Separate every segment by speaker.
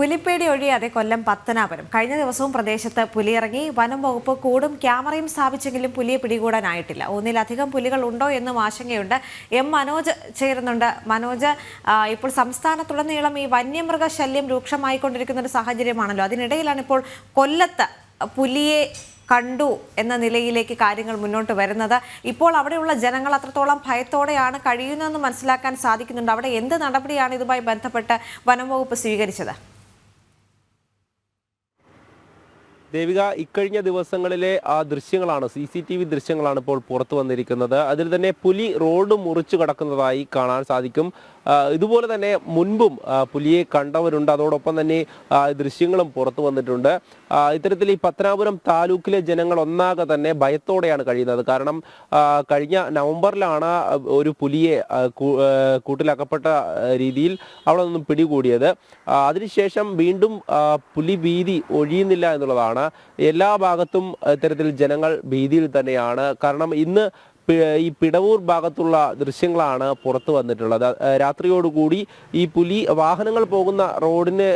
Speaker 1: പുലിപ്പേടി ഒഴിയാതെ കൊല്ലം പത്തനാപുരം. കഴിഞ്ഞ ദിവസവും പ്രദേശത്ത് പുലിയിറങ്ങി. വനം വകുപ്പ് കൂടും ക്യാമറയും സ്ഥാപിച്ചെങ്കിലും പുലിയെ പിടികൂടാനായിട്ടില്ല. ഒന്നിലധികം പുലികൾ ഉണ്ടോ എന്നും ആശങ്കയുണ്ട്. എം മനോജ് ചേരുന്നുണ്ട്. മനോജ് ഇപ്പോൾ സംസ്ഥാനത്തുടനീളം ഈ വന്യമൃഗ ശല്യം രൂക്ഷമായിക്കൊണ്ടിരിക്കുന്ന ഒരു സാഹചര്യമാണല്ലോ. അതിനിടയിലാണ് ഇപ്പോൾ കൊല്ലത്ത് പുലിയെ കണ്ടു എന്ന നിലയിലേക്ക് കാര്യങ്ങൾ മുന്നോട്ട് വരുന്നത്. ഇപ്പോൾ അവിടെയുള്ള ജനങ്ങൾ അത്രത്തോളം ഭയത്തോടെയാണ് കഴിയുന്നതെന്ന് മനസ്സിലാക്കാൻ സാധിക്കുന്നുണ്ട്. അവിടെ എന്ത് നടപടിയാണ് ഇതുമായി ബന്ധപ്പെട്ട് വനം വകുപ്പ് സ്വീകരിച്ചത്?
Speaker 2: ദേവിക ഇക്കഴിഞ്ഞ ദിവസങ്ങളിലെ ആ ദൃശ്യങ്ങളാണ് സി സി ടി വി ദൃശ്യങ്ങളാണ് ഇപ്പോൾ പുറത്തു വന്നിരിക്കുന്നത്. അതിൽ തന്നെ പുലി റോഡ് മുറിച്ചു കടക്കുന്നതായി കാണാൻ സാധിക്കും. ഇതുപോലെ തന്നെ മുൻപും പുലിയെ കണ്ടവരുണ്ട്. അതോടൊപ്പം തന്നെ ദൃശ്യങ്ങളും പുറത്തു വന്നിട്ടുണ്ട്. ഇത്തരത്തിൽ ഈ പത്തനാപുരം താലൂക്കിലെ ജനങ്ങൾ ഒന്നാകെ തന്നെ ഭയത്തോടെയാണ് കഴിയുന്നത്. കാരണം കഴിഞ്ഞ നവംബറിലാണ് ഒരു പുലിയെ കൂട്ടിലകപ്പെട്ട രീതിയിൽ അവിടെ നിന്നും പിടികൂടിയത്. അതിനുശേഷം വീണ്ടും പുലി ഭീതി ഒഴിയുന്നില്ല എന്നുള്ളതാണ്. എല്ലാ ഭാഗത്തും ഇത്തരത്തിൽ ജനങ്ങൾ ഭീതിയിൽ തന്നെയാണ്. കാരണം ഇന്ന് ഈ പിടവൂർ ഭാഗത്തുള്ള ദൃശ്യങ്ങളാണ് പുറത്തു വന്നിട്ടുള്ളത്. രാത്രിയോടുകൂടി ഈ പുലി വാഹനങ്ങൾ പോകുന്ന റോഡിന്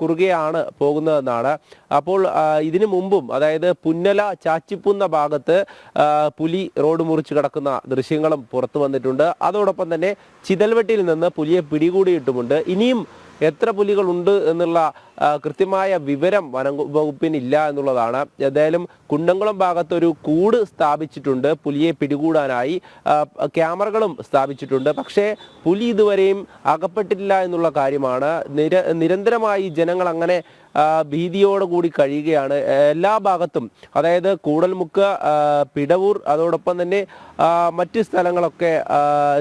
Speaker 2: കുറുകെയാണ് പോകുന്നതെന്നാണ്. അപ്പോൾ ഇതിനു മുമ്പും അതായത് പുന്നല ചാച്ചിപ്പുന്ന ഭാഗത്ത് പുലി റോഡ് മുറിച്ച് കിടക്കുന്ന ദൃശ്യങ്ങളും പുറത്തു വന്നിട്ടുണ്ട്. അതോടൊപ്പം തന്നെ ചിതൽവെട്ടിയിൽ നിന്ന് പുലിയെ പിടികൂടിയിട്ടുമുണ്ട്. ഇനിയും എത്ര പുലികളുണ്ട് എന്നുള്ള കൃത്യമായ വിവരം വനം വകുപ്പിനില്ല എന്നുള്ളതാണ്. ഏതായാലും കുണ്ടംകുളം ഭാഗത്തൊരു കൂട് സ്ഥാപിച്ചിട്ടുണ്ട്. പുലിയെ പിടികൂടാനായി ക്യാമറകളും സ്ഥാപിച്ചിട്ടുണ്ട്. പക്ഷേ പുലി ഇതുവരെയും അകപ്പെട്ടിട്ടില്ല എന്നുള്ള കാര്യമാണ്. നിര നിരന്തരമായി ജനങ്ങൾ അങ്ങനെ ഭീതിയോടുകൂടി കഴിയുകയാണ്. എല്ലാ ഭാഗത്തും അതായത് കൂടൽമുക്ക് പിടവൂർ അതോടൊപ്പം തന്നെ മറ്റ് സ്ഥലങ്ങളൊക്കെ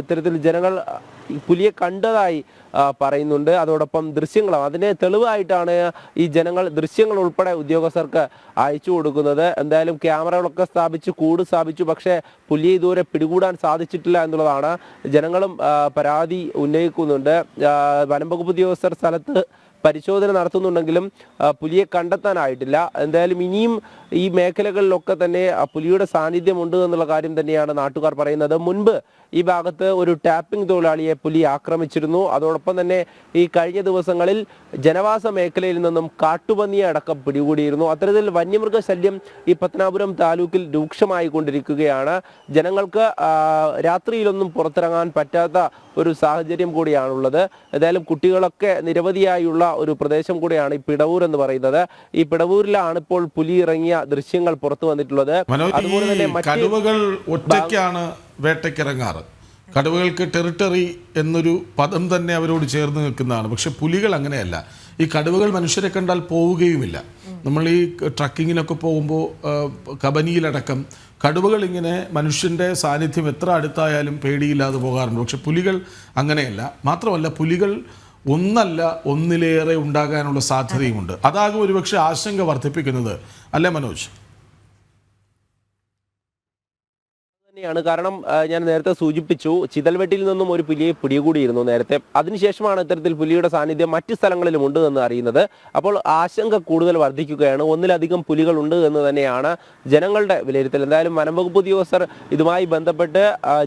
Speaker 2: ഇത്തരത്തിൽ ജനങ്ങൾ പുലിയെ കണ്ടതായി പറയുന്നുണ്ട്. അതോടൊപ്പം ദൃശ്യങ്ങളും അതിനെ തെളിവായിട്ടാണ് ഈ ജനങ്ങൾ ദൃശ്യങ്ങൾ ഉൾപ്പെടെ ഉദ്യോഗസ്ഥർക്ക് അയച്ചു കൊടുക്കുന്നത്. എന്തായാലും ക്യാമറകളൊക്കെ സ്ഥാപിച്ചു കൂട് സ്ഥാപിച്ചു പക്ഷേ പുലിയെ ഇതുവരെ പിടികൂടാൻ സാധിച്ചിട്ടില്ല എന്നുള്ളതാണ്. ജനങ്ങളും പരാതി ഉന്നയിക്കുന്നുണ്ട്. വനം വകുപ്പ് ഉദ്യോഗസ്ഥർ സ്ഥലത്ത് പരിശോധന നടത്തുന്നുണ്ടെങ്കിലും പുലിയെ കണ്ടെത്താനായിട്ടില്ല. എന്തായാലും ഇനിയും ഈ മേഖലകളിലൊക്കെ തന്നെ പുലിയുടെ സാന്നിധ്യമുണ്ട് എന്നുള്ള കാര്യം തന്നെയാണ് നാട്ടുകാർ പറയുന്നത്. മുൻപ് ഈ ഭാഗത്ത് ഒരു ടാപ്പിംഗ് തൊഴിലാളിയെ പുലി ആക്രമിച്ചിരുന്നു. അതോടൊപ്പം തന്നെ ഈ കഴിഞ്ഞ ദിവസങ്ങളിൽ ജനവാസ മേഖലയിൽ നിന്നും കാട്ടുപന്നിയെ അടക്കം പിടികൂടിയിരുന്നു. അത്തരത്തിൽ വന്യമൃഗ ശല്യം ഈ പത്തനാപുരം താലൂക്കിൽ രൂക്ഷമായി കൊണ്ടിരിക്കുകയാണ്. ജനങ്ങൾക്ക് രാത്രിയിലൊന്നും പുറത്തിറങ്ങാൻ പറ്റാത്ത ഒരു സാഹചര്യം കൂടിയാണുള്ളത്. ഏതായാലും കുട്ടികളൊക്കെ നിരവധിയായുള്ള ഒരു പ്രദേശം കൂടിയാണ് ഈ പിടവൂർ എന്ന് പറയുന്നത്. ഈ പിടവൂരിലാണ് ഇപ്പോൾ പുലി ഇറങ്ങിയ ദൃശ്യങ്ങൾ പുറത്തു വന്നിട്ടുള്ളത്. അതുപോലെ തന്നെ
Speaker 3: കടുവകൾ ഒറ്റയ്ക്കാണ് വേട്ടയ്ക്കിറങ്ങാറ്. കടുവകൾക്ക് ടെറിട്ടറി എന്നൊരു പദം തന്നെ അവരോട് ചേർന്ന് നിൽക്കുന്നതാണ്. പക്ഷെ പുലികൾ അങ്ങനെയല്ല. ഈ കടുവകൾ മനുഷ്യരെ കണ്ടാൽ പോവുകയുമില്ല. നമ്മൾ ഈ ട്രക്കിങ്ങിനൊക്കെ പോകുമ്പോൾ കബനിയിലടക്കം കടുവകൾ ഇങ്ങനെ മനുഷ്യന്റെ സാന്നിധ്യം എത്ര അടുത്തായാലും പേടിയില്ലാതെ പോകാറുണ്ട്. പക്ഷെ പുലികൾ അങ്ങനെയല്ല. മാത്രമല്ല പുലികൾ ഒന്നല്ല ഒന്നിലേറെ ഉണ്ടാകാനുള്ള സാധ്യതയുമുണ്ട്. അതാകും ഒരുപക്ഷെ ആശങ്ക വർദ്ധിപ്പിക്കുന്നത് അല്ലേ മനോജ്?
Speaker 2: തന്നെയാണ്. കാരണം ഞാൻ നേരത്തെ സൂചിപ്പിച്ചു ചിതൽവെട്ടിൽ നിന്നും ഒരു പുലിയെ പിടികൂടിയിരുന്നു നേരത്തെ. അതിനുശേഷമാണ് ഇത്തരത്തിൽ പുലിയുടെ സാന്നിധ്യം മറ്റ് സ്ഥലങ്ങളിലും ഉണ്ട് എന്ന് അറിയുന്നത്. അപ്പോൾ ആശങ്ക കൂടുതൽ വർദ്ധിക്കുകയാണ്. ഒന്നിലധികം പുലികൾ ഉണ്ട് എന്ന് തന്നെയാണ് ജനങ്ങളുടെ വിലയിരുത്തൽ. എന്തായാലും വനംവകുപ്പ് ഉദ്യോഗസ്ഥർ ഇതുമായി ബന്ധപ്പെട്ട്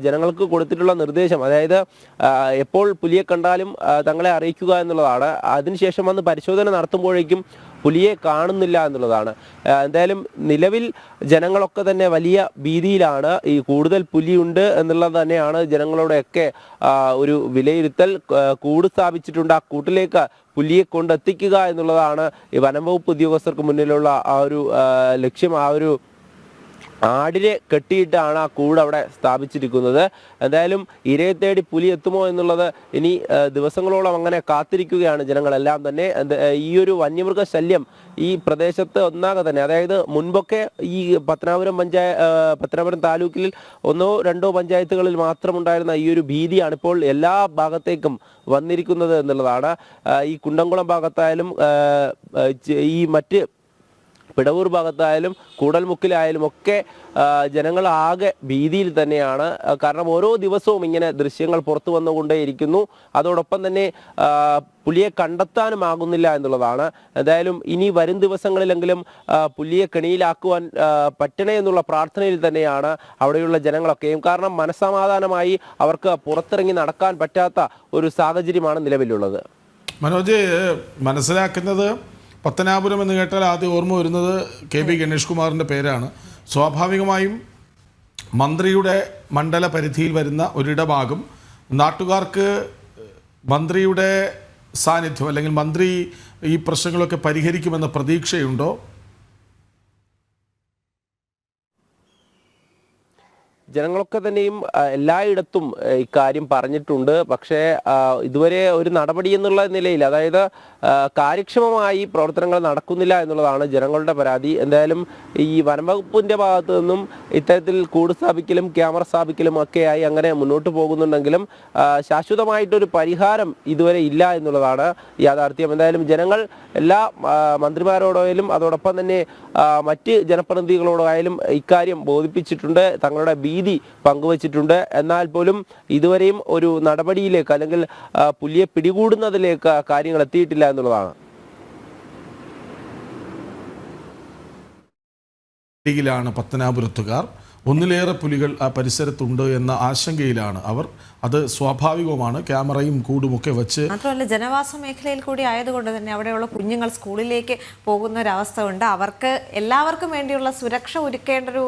Speaker 2: ജനങ്ങൾക്ക് കൊടുത്തിട്ടുള്ള നിർദ്ദേശം അതായത് എപ്പോൾ പുലിയെ കണ്ടാലും തങ്ങളെ അറിയിക്കുക എന്നുള്ളതാണ്. അതിനുശേഷം വന്ന് പരിശോധന നടത്തുമ്പോഴേക്കും പുലിയെ കാണുന്നില്ല എന്നുള്ളതാണ്. എന്തായാലും നിലവിൽ ജനങ്ങളൊക്കെ തന്നെ വലിയ ഭീതിയിലാണ്. ഈ കൂടുതൽ പുലിയുണ്ട് എന്നുള്ളത് തന്നെയാണ് ജനങ്ങളുടെയൊക്കെ ഒരു വിലയിരുത്തൽ കൂട് സ്ഥാപിച്ചിട്ടുണ്ട്. ആ കൂട്ടിലേക്ക് പുലിയെ കൊണ്ടെത്തിക്കുക എന്നുള്ളതാണ് ഈ വനം വകുപ്പ് ഉദ്യോഗസ്ഥർക്ക് മുന്നിലുള്ള ആ ഒരു ലക്ഷ്യം ആ ഒരു ആടിനെ കെട്ടിയിട്ടാണ് ആ കൂട് അവിടെ സ്ഥാപിച്ചിരിക്കുന്നത്. എന്തായാലും ഇരയെ തേടി പുലി എത്തുമോ എന്നുള്ളത് ഇനി ദിവസങ്ങളോളം അങ്ങനെ കാത്തിരിക്കുകയാണ് ജനങ്ങളെല്ലാം തന്നെ. ഈ ഒരു വന്യമൃഗ ശല്യം ഈ പ്രദേശത്ത് ഒന്നാകെ തന്നെ അതായത് മുൻപൊക്കെ ഈ പത്തനാപുരം പഞ്ചായ പത്തനാപുരം താലൂക്കിൽ ഒന്നോ രണ്ടോ പഞ്ചായത്തുകളിൽ മാത്രം ഉണ്ടായിരുന്ന ഈ ഒരു ഭീതിയാണ് ഇപ്പോൾ എല്ലാ ഭാഗത്തേക്കും വന്നിരിക്കുന്നത് എന്നുള്ളതാണ്. ഈ കുണ്ടംകുളം ഭാഗത്തായാലും ഈ മറ്റ് പിടവൂർ ഭാഗത്തായാലും കൂടൽമുക്കിലായാലും ഒക്കെ ജനങ്ങൾ ആകെ ഭീതിയിൽ തന്നെയാണ്. കാരണം ഓരോ ദിവസവും ഇങ്ങനെ ദൃശ്യങ്ങൾ പുറത്തു വന്നുകൊണ്ടേയിരിക്കുന്നു. അതോടൊപ്പം തന്നെ പുലിയെ പുലിയെ കണ്ടെത്താനുമാകുന്നില്ല എന്നുള്ളതാണ്. എന്തായാലും ഇനി വരും ദിവസങ്ങളിലെങ്കിലും പുലിയെ കെണിയിലാക്കുവാൻ പറ്റണേ എന്നുള്ള പ്രാർത്ഥനയിൽ തന്നെയാണ് അവിടെയുള്ള ജനങ്ങളൊക്കെയും. കാരണം മനസമാധാനമായി അവർക്ക് പുറത്തിറങ്ങി നടക്കാൻ പറ്റാത്ത ഒരു സാഹചര്യമാണ് നിലവിലുള്ളത്.
Speaker 3: മനോജ് മനസ്സിലാക്കുന്നത് പത്തനാപുരം എന്ന് കേട്ടാൽ ആദ്യം ഓർമ്മ വരുന്നത് കെ പി ഗണേഷ് കുമാറിന്റെ പേരാണ്. സ്വാഭാവികമായും മന്ത്രിയുടെ മണ്ഡല പരിധിയിൽ വരുന്ന ഒരിടമാകും നാട്ടുകാർക്ക് മന്ത്രിയുടെ സാന്നിധ്യം അല്ലെങ്കിൽ മന്ത്രി ഈ പ്രശ്നങ്ങളൊക്കെ പരിഹരിക്കുമെന്ന പ്രതീക്ഷയുണ്ടോ?
Speaker 2: ജനങ്ങളൊക്കെ തന്നെയും എല്ലായിടത്തും ഇക്കാര്യം പറഞ്ഞിട്ടുണ്ട്. പക്ഷേ ഇതുവരെ ഒരു നടപടി എന്നുള്ള നിലയിൽ അതായത് കാര്യക്ഷമമായി പ്രവർത്തനങ്ങൾ നടക്കുന്നില്ല എന്നുള്ളതാണ് ജനങ്ങളുടെ പരാതി. എന്തായാലും ഈ വനംവകുപ്പിന്റെ ഭാഗത്തു നിന്നും ഇത്തരത്തിൽ കൂട് സ്ഥാപിക്കലും ക്യാമറ സ്ഥാപിക്കലും ഒക്കെയായി അങ്ങനെ മുന്നോട്ട് പോകുന്നുണ്ടെങ്കിലും ശാശ്വതമായിട്ടൊരു പരിഹാരം ഇതുവരെ ഇല്ല എന്നുള്ളതാണ് യാഥാർത്ഥ്യം. എന്തായാലും ജനങ്ങൾ എല്ലാ മന്ത്രിമാരോടായാലും അതോടൊപ്പം തന്നെ മറ്റ് ജനപ്രതിനിധികളോടായാലും ഇക്കാര്യം ബോധിപ്പിച്ചിട്ടുണ്ട്. തങ്ങളുടെ ഭീതി പങ്കുവച്ചിട്ടുണ്ട്. എന്നാൽ പോലും ഇതുവരെയും ഒരു നടപടിയിലേക്ക് അല്ലെങ്കിൽ പുലിയെ പിടികൂടുന്നതിലേക്ക് കാര്യങ്ങൾ എത്തിയിട്ടില്ല എന്നുള്ളതാണ്. ാണ്
Speaker 3: പത്തനാപുരത്തുകാർ ഒന്നിലേറെ പുലികൾ ആ പരിസരത്തുണ്ട് എന്ന ആശങ്കയിലാണ് അവർ. അത് സ്വാഭാവികവുമാണ്. ക്യാമറയും കൂടുമൊക്കെ വെച്ച്
Speaker 1: മാത്രമല്ല ജനവാസ മേഖലയിൽ കൂടി ആയതുകൊണ്ട് തന്നെ അവിടെയുള്ള കുഞ്ഞുങ്ങൾ സ്കൂളിലേക്ക് പോകുന്ന ഒരു ഉണ്ട്. അവർക്ക് എല്ലാവർക്കും വേണ്ടിയുള്ള സുരക്ഷ ഒരുക്കേണ്ട ഒരു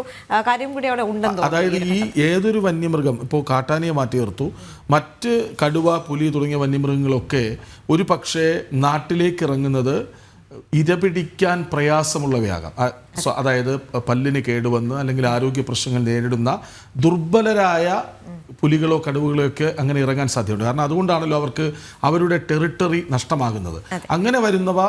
Speaker 1: കാര്യം കൂടി അവിടെ ഉണ്ടെന്ന്
Speaker 3: അതായത് ഈ ഏതൊരു വന്യമൃഗം ഇപ്പോൾ കാട്ടാനയെ മാറ്റി നിർത്തു. മറ്റ് കടുവ പുലി തുടങ്ങിയ വന്യമൃഗങ്ങളൊക്കെ ഒരു പക്ഷേ നാട്ടിലേക്ക് ഇറങ്ങുന്നത് ഇരപിടിക്കാൻ പ്രയാസമുള്ളവയാകാം. അതായത് പല്ലിന് കേടുവന്ന് അല്ലെങ്കിൽ ആരോഗ്യ പ്രശ്നങ്ങൾ നേരിടുന്ന ദുർബലരായ പുലികളോ കടുവകളോ ഒക്കെ അങ്ങനെ ഇറങ്ങാൻ സാധ്യതയുണ്ട്. കാരണം അതുകൊണ്ടാണല്ലോ അവർക്ക് അവരുടെ ടെറിട്ടറി നഷ്ടമാകുന്നത്. അങ്ങനെ വരുന്നവ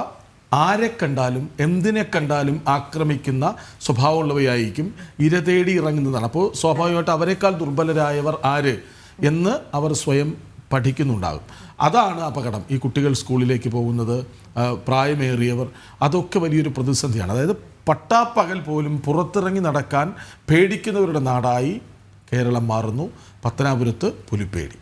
Speaker 3: ആരെ കണ്ടാലും എന്തിനെ കണ്ടാലും ആക്രമിക്കുന്ന സ്വഭാവമുള്ളവയായിരിക്കും. ഇര തേടി ഇറങ്ങുന്നതാണ്. അപ്പോൾ സ്വാഭാവികമായിട്ട് അവരെക്കാൾ ദുർബലരായവർ ആര് എന്ന് അവർ സ്വയം പഠിക്കുന്നുണ്ടാകും. അതാണ് അപകടം. ഈ കുട്ടികൾ സ്കൂളിലേക്ക് പോകുന്നത് പ്രായമേറിയവർ അതൊക്കെ വലിയൊരു പ്രതിസന്ധിയാണ്. അതായത് പട്ടാപ്പകൽ പോലും പുറത്തിറങ്ങി നടക്കാൻ പേടിക്കുന്നവരുടെ നാടായി കേരളം മാറുന്നു. പത്തനാപുരത്ത് പുലിപ്പേടി.